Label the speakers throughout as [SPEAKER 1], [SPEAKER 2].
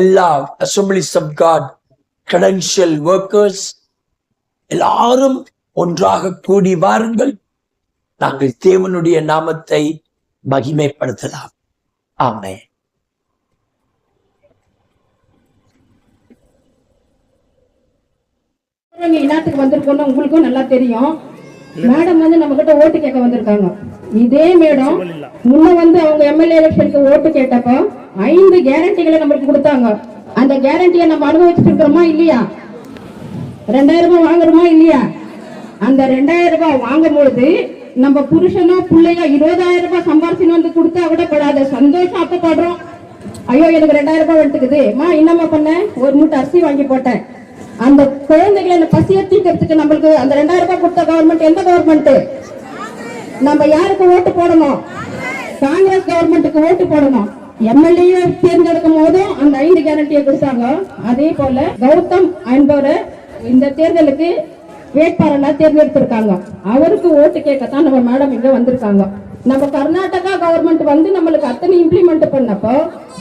[SPEAKER 1] எல்லா assemblies of God credential workers எல்லாரும் ஒன்றாக கூடி வாருங்கள். நாங்கள் தேவனுடைய நாமத்தை மகிமைப்படுத்தலாம். ஆமே
[SPEAKER 2] இங்க இனாத்துக்கு வந்திருக்கோம்னு உங்களுக்கும் நல்லா தெரியும். மேடம் வந்து நம்ம கிட்ட ஓட்டு கேட்க வந்திருக்காங்க. இதே மேடம் முன்ன வந்து அவங்க எம்எல்ஏ எலெக்ஷனுக்கு ஓட்டு கேட்டப்போ ஐந்து கேரண்டிகளை நம்மளுக்கு கொடுத்தாங்க. அந்த கேரண்டியை நம்ம அனுபவிச்சுட்டு இருக்கிறோமா இல்லையா? ரெண்டாயிரம் ரூபாய் வாங்குறோமா இல்லையா? அந்த ரெண்டாயிரம் ரூபாய் வாங்கும் பொழுது நம்ம புருஷனோ பிள்ளையோ இருபதாயிரம் ரூபாய் சம்பாரிச்சுன்னு வந்து கொடுத்தா கூட படாத சந்தோஷம் அப்ப படுறோம் ஐயோ எனக்கு ரெண்டாயிரம் ரூபாய் எடுத்துக்குது மா என்னம்மா பண்ண? ஒரு மூட்டை அரிசி வாங்கி போட்டேன். அந்த குழந்தைகளை அந்த பசியை தீக்கிறதுக்கு நம்மளுக்கு அந்த ரெண்டாயிரம் ரூபாய் கொடுத்த கவர்மெண்ட் எந்த கவர்மெண்ட் நம்ம யாருக்கு ஓட்டு போடணும்? காங்கிரஸ் கவர்மெண்ட்டுக்கு ஓட்டு போடணும். எம்எல்ஏ தேர்ந்தெடுக்கும் போதும் அந்த ஐந்து கேரண்டியை கொடுத்தாங்க. அதே போல கௌதம் என்பவரை இந்த தேர்தலுக்கு வேட்பாளராக தேர்ந்தெடுத்திருக்காங்க. அவருக்கு ஓட்டு கேட்கத்தான் நம்ம மேடம் இங்க வந்திருக்காங்க. நம்ம கர்நாடகா கவர்மெண்ட் வந்து நம்மளுக்கு அத்தனை இம்ப்ளிமெண்ட் பண்ணப்போ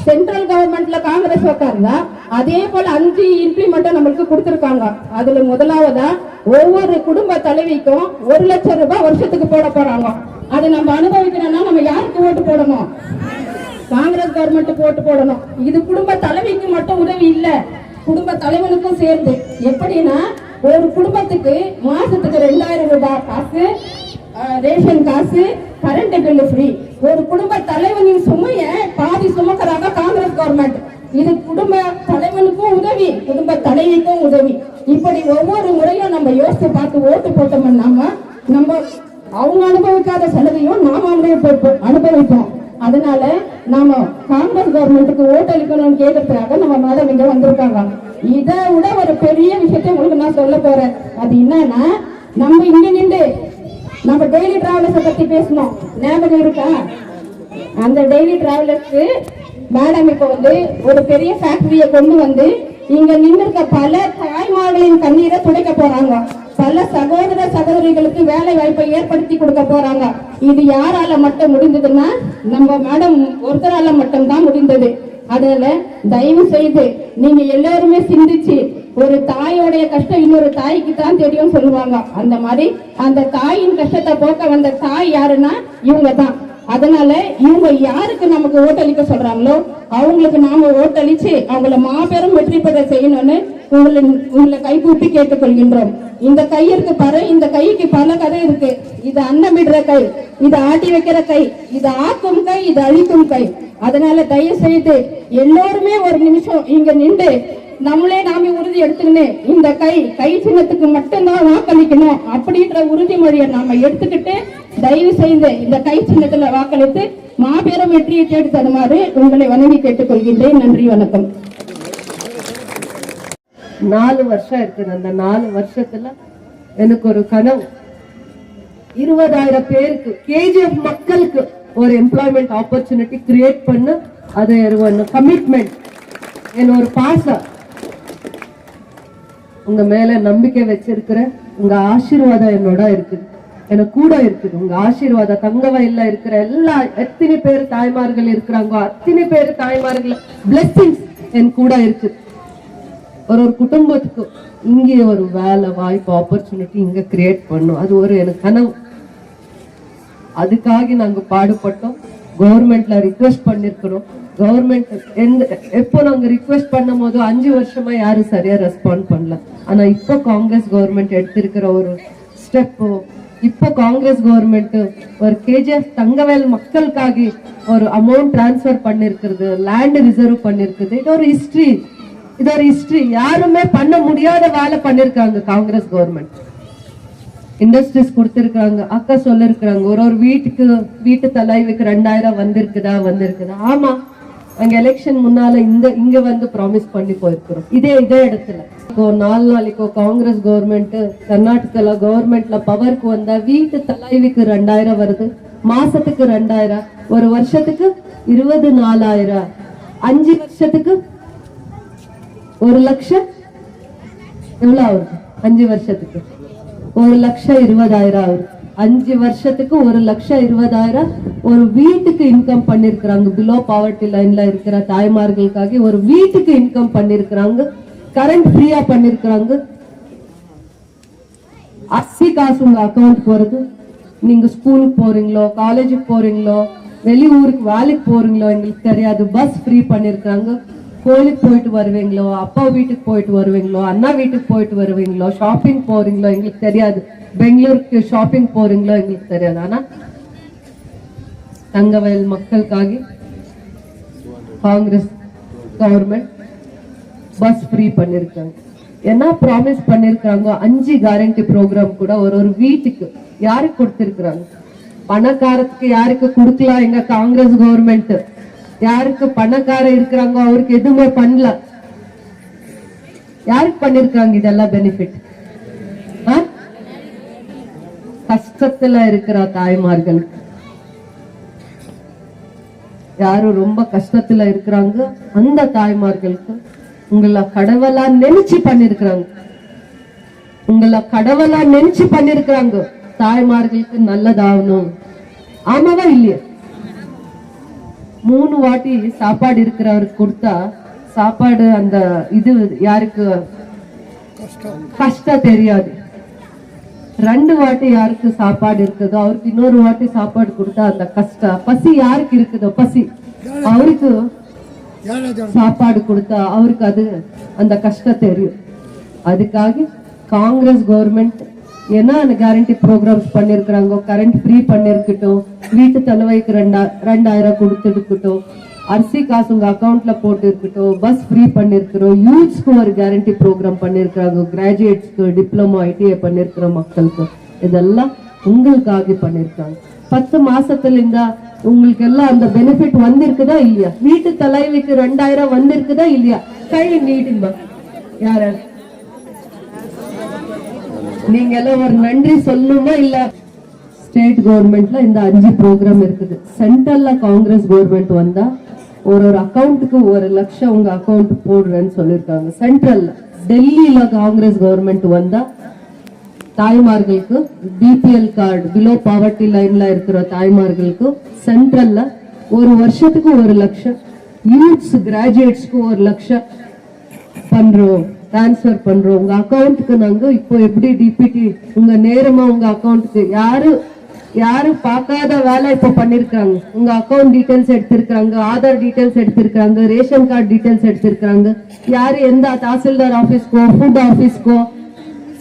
[SPEAKER 2] சென்ட்ரல் கவர்மெண்ட்ல காங்கிரஸ் உட்கார்ந்தா அதே போல அஞ்சு இம்ப்ளிமெண்ட்டை நம்மளுக்கு கொடுத்துருக்காங்க. அதுல முதலாவதா ஒவ்வொரு குடும்ப தலைவிக்கும் ஒரு லட்சம் ரூபாய் வருஷத்துக்கு போட போறாங்க. அதை நம்ம அனுபவிக்கணும்னா நம்ம யாருக்கு ஓட்டு போடணும்? காங்கிரஸ் கவர்மெண்ட் போட்டு போடணும். இது குடும்ப தலைவிக்கு மட்டும் உதவி இல்ல. குடும்ப தலைவனுக்கும் சேர்ந்து. எப்படின்னா ஒரு குடும்பத்துக்கு மாசத்துக்கு ரெண்டாயிரம் ரூபாய் காசு ரேஷன் காசு கரண்ட் பில்லு ஃப்ரீ ஒரு குடும்ப தலைவனின் சுமைய பாதி சுமக்கிறாங்க காங்கிரஸ் கவர்மெண்ட் இது குடும்ப தலைவனுக்கும் உதவி குடும்ப தலைவிக்கும் உதவி. இப்படி ஒவ்வொரு முறையும் நம்ம யோசித்து பார்த்து ஓட்டு போட்டோம்னா நம்ம அவங்க அனுபவிக்காத செலவையும் நாம அனுபவிப்போம் அனுபவிப்போம். அதனால நாம காங்கிரஸ் கவர்மெண்ட்டுக்கு ஓட்டளிக்கணும்னு கேட்கறதுக்காக நம்ம மேடம் இங்க வந்திருக்காங்க. இதை விட ஒரு பெரிய விஷயத்தை உங்களுக்கு நான் சொல்ல போறேன். அது என்னன்னா நம்ம இங்க நின்று நம்ம டெய்லி டிராவலர்ஸை பத்தி பேசணும். ஞாபகம் இருக்கா? அந்த டெய்லி டிராவலர்ஸ்க்கு மேடம் இப்ப வந்து ஒரு பெரிய ஃபேக்டரியை கொண்டு வந்து இங்க நின்று இருக்க பல தாய்மார்களின் கண்ணீரை துடைக்க போறாங்க. பல சகோதர சகோதரிகளுக்கு வேலை வாய்ப்பை ஏற்படுத்தி கொடுக்க போறாங்க. இது யாரால மட்டும் முடிந்ததுன்னா நம்ம மேடம் ஒருத்தரால மட்டும்தான் முடிந்தது. அதனால தயவு செய்து நீங்க எல்லாருமே சிந்திச்சு ஒரு தாயோடைய கஷ்டம் இன்னொரு தாய்க்கு தான் தெரியும் சொல்லுவாங்க. அந்த மாதிரி அந்த தாயின் கஷ்டத்தை போக்க வந்த தாய் யாருன்னா இவங்க தான் அதனால இவங்க யாருக்கு நமக்கு ஓட்டளிக்க சொல்றாங்களோ அவங்களுக்கு நாம ஓட்டளிச்சு அவங்கள மாபெரும் வெற்றி பெற செய்யணும்னு உங்களை உங்களை கைகூப்பி கேட்டுக்கொள்கின்றோம். இந்த கை இருக்கு பாரு இந்த கைக்கு பல கதை இருக்கு. இது அன்னமிடுற கை இது ஆட்டி வைக்கிற கை இது ஆக்கும் கை இது அழிக்கும் கை. அதனால தயவு செய்து எல்லோருமே ஒரு நிமிஷம் இங்க நின்று நம்மளே நாம உறுதி எடுத்துக்கின்னு இந்த கை கை சின்னத்துக்கு மட்டும்தான் வாக்களிக்கணும் அப்படின்ற உறுதிமொழியை நாம எடுத்துக்கிட்டு தயவு செய்து இந்த கை சின்னத்துல வாக்களித்து மாபெரும் வெற்றியை தேடி தருமாறு உங்களை வணங்கி கேட்டுக்கொள்கின்றேன். நன்றி வணக்கம்.
[SPEAKER 3] நாலு வருஷம் இருக்குது. அந்த நாலு வருஷத்துல எனக்கு ஒரு கனவு. இருபதாயிரம் பேருக்கு கேஜிஎஃப் மக்களுக்கு ஒரு எம்ப்ளாய்மெண்ட் ஆப்பர்ச்சுனிட்டி கிரியேட் பண்ண. அது ஒன்று கமிட்மெண்ட் என் ஒரு பாசம். உங்க மேல நம்பிக்கை வச்சிருக்கிறேன் உங்க ஆசீர்வாதம் என்னோட இருக்குது. எனக்கு கூட இருக்குது. உங்க ஆசீர்வாதம் தங்க வயல்ல இருக்கிற எல்லா எத்தனை பேர் தாய்மார்கள் இருக்கிறாங்க அத்தனை பேர் தாய்மார்கள் பிளெஸிங்ஸ் என் கூட இருக்குது. ஒரு ஒரு குடும்பத்துக்கு இங்கே ஒரு வேலை வாய்ப்பு ஆப்பர்ச்சுனிட்டி இங்கே கிரியேட் பண்ணும். அது ஒரு எனக்கு கனவு. அதுக்காக நாங்கள் பாடுபட்டோம். கவர்மெண்ட்ல ரிக்வெஸ்ட் பண்ணிருக்கிறோம். கவர்மெண்ட் எந்த எப்போ நாங்கள் ரிக்வெஸ்ட் பண்ணும் போது அஞ்சு வருஷமா யாரும் சரியா ரெஸ்பாண்ட் பண்ணல. ஆனா இப்போ காங்கிரஸ் கவர்மெண்ட் எடுத்திருக்கிற ஒரு ஸ்டெப்பு இப்போ காங்கிரஸ் கவர்மெண்ட் ஒரு கேஜிஎஃப் தங்கவேல் மக்களுக்காக ஒரு அமௌண்ட் டிரான்ஸ்ஃபர் பண்ணிருக்கிறது லேண்ட் ரிசர்வ் பண்ணிருக்குது இது ஒரு ஹிஸ்ட்ரி இது ஒரு ஹிஸ்டரி யாருமே பண்ண முடியாத வேலை பண்ணிருக்காங்க காங்கிரஸ் கவர்மெண்ட் இண்டஸ்ட்ரீஸ் கொடுத்துருக்காங்க. அக்கா சொல்லிருக்காங்க ஒரு ஒரு வீட்டுக்கு வீட்டு தலைவுக்கு ரெண்டாயிரம் வந்திருக்குதா வந்திருக்குதா? ஆமா. அங்க எலெக்ஷன் முன்னால இந்த இங்க வந்து ப்ராமிஸ் பண்ணி போயிருக்கிறோம். இதே இதே இடத்துல. இப்போ நாலு நாளைக்கோ காங்கிரஸ் கவர்மெண்ட் கர்நாடகால கவர்மெண்ட்ல பவருக்கு வந்தா வீட்டு தலைவிக்கு ரெண்டாயிரம் வருது. மாசத்துக்கு ரெண்டாயிரம். ஒரு வருஷத்துக்கு இருபது நாலாயிரம். அஞ்சு வருஷத்துக்கு ஒரு லட்சம் எவ்வளோ ஆகுது? அஞ்சு வருஷத்துக்கு. ஒரு லட்சம் இருபதாயிரம் ஆகுது. அஞ்சு வருஷத்துக்கு ஒரு லட்சம் இருபதாயிரம் ஒரு வீட்டுக்கு இன்கம் பண்ணிருக்கிறாங்க. பிலோ பாவர்ட்டி லைன்ல இருக்கிற தாய்மார்களுக்காக ஒரு வீட்டுக்கு இன்கம் பண்ணிருக்கிறாங்க. கரண்ட் ஃப்ரீயா பண்ணிருக்கிறாங்க. அஸ்ஸி காசு உங்க அக்கௌண்ட் போறது. நீங்க ஸ்கூலுக்கு போறீங்களோ காலேஜுக்கு போறீங்களோ வெளியூருக்கு வேலைக்கு போறீங்களோ எங்களுக்கு தெரியாது. பஸ் ஃப்ரீ பண்ணிருக்கிறாங்க. கோயிலுக்கு போயிட்டு வருவீங்களோ அப்பா வீட்டுக்கு போயிட்டு வருவீங்களோ அண்ணா வீட்டுக்கு போயிட்டு வருவீங்களோ ஷாப்பிங் போறீங்களோ எங்களுக்கு தெரியாது. பெங்களூருக்கு ஷாப்பிங் போறீங்களோ எங்களுக்கு தெரியாது. ஆனா தங்கவயல் மக்களுக்காக காங்கிரஸ் கவர்மெண்ட் பஸ் ஃப்ரீ பண்ணிருக்காங்க. என்ன ப்ராமிஸ் பண்ணிருக்காங்க? அஞ்சு கேரண்டி ப்ரோக்ராம் கூட ஒரு ஒரு வீட்டுக்கு யாருக்கு கொடுத்திருக்கிறாங்க? பணக்காரத்துக்கு யாருக்கு கொடுக்கலாம்? எங்க காங்கிரஸ் கவர்மெண்ட் யாருக்கு பணக்கார இருக்கிறாங்க அவருக்கு எதுவுமே பண்ணல. யாருக்கு பண்ணிருக்காங்க இதெல்லாம் பெனிஃபிட் கஷ்டத்துல இருக்கிற தாய்மார்களுக்கு. யாரும் ரொம்ப கஷ்டத்துல இருக்கிறாங்க. அந்த தாய்மார்களுக்கு உங்களை கடவுளா நினைச்சு பண்ணிருக்கிறாங்க. உங்களை கடவுளா நினைச்சு பண்ணிருக்கிறாங்க. தாய்மார்களுக்கு நல்லதாகணும். ஆமாவா இல்லையா? மூணு வாட்டி சாப்பாடு இருக்கிறவருக்கு கொடுத்தா சாப்பாடு அந்த இது யாருக்கு? கஷ்டம் தெரியாது. ரெண்டு வாட்டி யாருக்கு சாப்பாடு இருக்குதோ அவருக்கு இன்னொரு வாட்டி சாப்பாடு கொடுத்தா அந்த கஷ்டம். பசி யாருக்கு இருக்குதோ பசி. அவருக்கு சாப்பாடு கொடுத்தா அவருக்கு அது அந்த கஷ்டம் தெரியும். அதுக்காக காங்கிரஸ் கவர்மெண்ட் என்ன அந்த கேரண்டி ப்ரோக்ராம்ஸ் பண்ணிருக்கிறாங்க? கரண்ட் ஃப்ரீ பண்ணிருக்கட்டும். வீட்டு தலைவைக்கு ரெண்டா ரெண்டாயிரம் கொடுத்துருக்கட்டும். அரிசி காசு உங்க அக்கௌண்ட்ல போட்டு இருக்கட்டும் பஸ் ஃப்ரீ பண்ணிருக்கிறோம். யூத்ஸ்க்கு ஒரு கேரண்டி ப்ரோக்ராம் பண்ணிருக்கிறாங்க? கிராஜுவேட்ஸ்க்கு டிப்ளமோ ஐடிஐ பண்ணிருக்கிற மக்களுக்கு. இதெல்லாம் உங்களுக்காக பண்ணிருக்காங்க. பத்து மாசத்துல இருந்தா உங்களுக்கு எல்லாம் அந்த பெனிஃபிட் வந்திருக்குதா இல்லையா? வீட்டு தலைவிக்கு ரெண்டாயிரம் வந்திருக்குதா இல்லையா? கை நீட்டுமா யார? நீங்க எல்லாம் ஒரு நன்றி சொல்லணுமா இல்ல ஸ்டேட் கவர்மெண்ட்ல இந்த அஞ்சு ப்ரோக்ராம் இருக்குது? சென்ட்ரல்ல காங்கிரஸ் கவர்மெண்ட் வந்தா ஒரு ஒரு அக்கௌண்ட்டுக்கு ஒரு லட்சம் உங்க அக்கௌண்ட் போடுறேன்னு சொல்லியிருக்காங்க சென்ட்ரல்ல டெல்லியில காங்கிரஸ் கவர்மெண்ட் வந்தா தாய்மார்களுக்கு பிபிஎல் கார்டு பிலோ பாவர்ட்டி லைன்ல இருக்கிற தாய்மார்களுக்கு சென்ட்ரல்ல ஒரு வருஷத்துக்கு ஒரு லட்சம் யூத்ஸ் கிராஜுவேட்ஸ்க்கு ஒரு லட்சம் பண்றோம். ட்ரான்ஸ்ஃபர் பண்றோம். உங்க அக்கௌண்ட்டுக்கு நாங்க இப்போ எப்படி டிபிடி உங்க நேரமா உங்க அக்கௌண்ட்டுக்கு யாரு யாரு பார்க்காத வேலை இப்போ பண்ணிருக்காங்க. உங்க அக்கவுண்ட் டீடைல்ஸ் எடுத்திருக்காங்க ஆதார் டீடைல்ஸ் எடுத்திருக்காங்க ரேஷன் கார்டு டீடைல்ஸ் எடுத்திருக்காங்க. யாரு எந்த தாசில்தார் ஆபீஸ்க்கோ ஃபுட் ஆபீஸ்க்கோ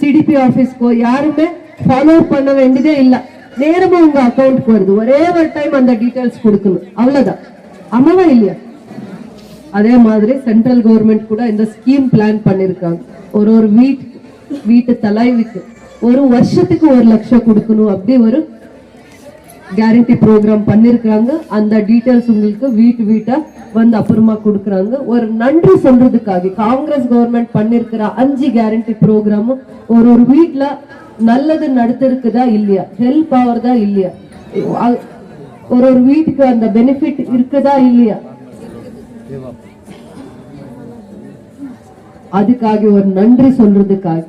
[SPEAKER 3] சிடிபி ஆபீஸ்க்கோ யாருமே ஃபாலோ பண்ண வேண்டியதே இல்ல. நேரமா உங்க அக்கௌண்ட்க்கு வருது. ஒரே ஒரு டைம் அந்த டீடைல்ஸ் கொடுக்கணும். அவ்வளவுதான். ஆமாவா இல்லையா? அதே மாதிரி சென்ட்ரல் கவர்மெண்ட் கூட இந்த ஸ்கீம் பிளான் பண்ணிருக்காங்க. ஒரு ஒரு வீட் வீட்டு தலைவிக்கு ஒரு வருஷத்துக்கு ஒரு லட்சம் கொடுக்கணும் அப்படி ஒரு கேரண்டி ப்ரோக்ராம் பண்ணிருக்காங்க. அந்த டீட்டெயில்ஸ் உங்களுக்கு வீட்டு வீட்டா வந்து அப்புறமா கொடுக்குறாங்க. ஒரு நன்றி சொல்றதுக்காக காங்கிரஸ் கவர்மெண்ட் பண்ணிருக்கிற அஞ்சு கேரண்டி ப்ரோக்ராமும் ஒரு ஒரு வீட்டில் நல்லது நடத்திருக்குதா இல்லையா? ஹெல்ப் ஆகுறதா இல்லையா? ஒரு ஒரு வீட்டுக்கு அந்த பெனிஃபிட் இருக்குதா இல்லையா? அதுக்காக ஒரு நன்றி சொல்றதுக்காக.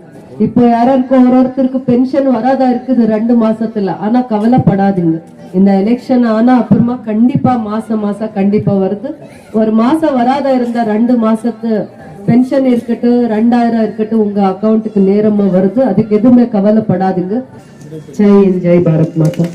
[SPEAKER 3] இப்போ யாராருக்கும் ஒரு ஒருத்தருக்கு பென்ஷன் வராதா இருக்குது ரெண்டு மாசத்துல. ஆனா கவலைப்படாதீங்க. இந்த எலெக்ஷன் ஆனா அப்புறமா கண்டிப்பா மாசம் மாசம் கண்டிப்பா வருது. ஒரு மாசம் வராதா இருந்தா ரெண்டு மாசத்து பென்ஷன் இருக்கட்டும் ரெண்டாயிரம் இருக்கட்டும் உங்க அக்கௌண்ட்டுக்கு நேரமா வருது. அதுக்கு எதுவுமே கவலைப்படாதீங்க. ஜெய் ஜெய் பாரத் மாதா.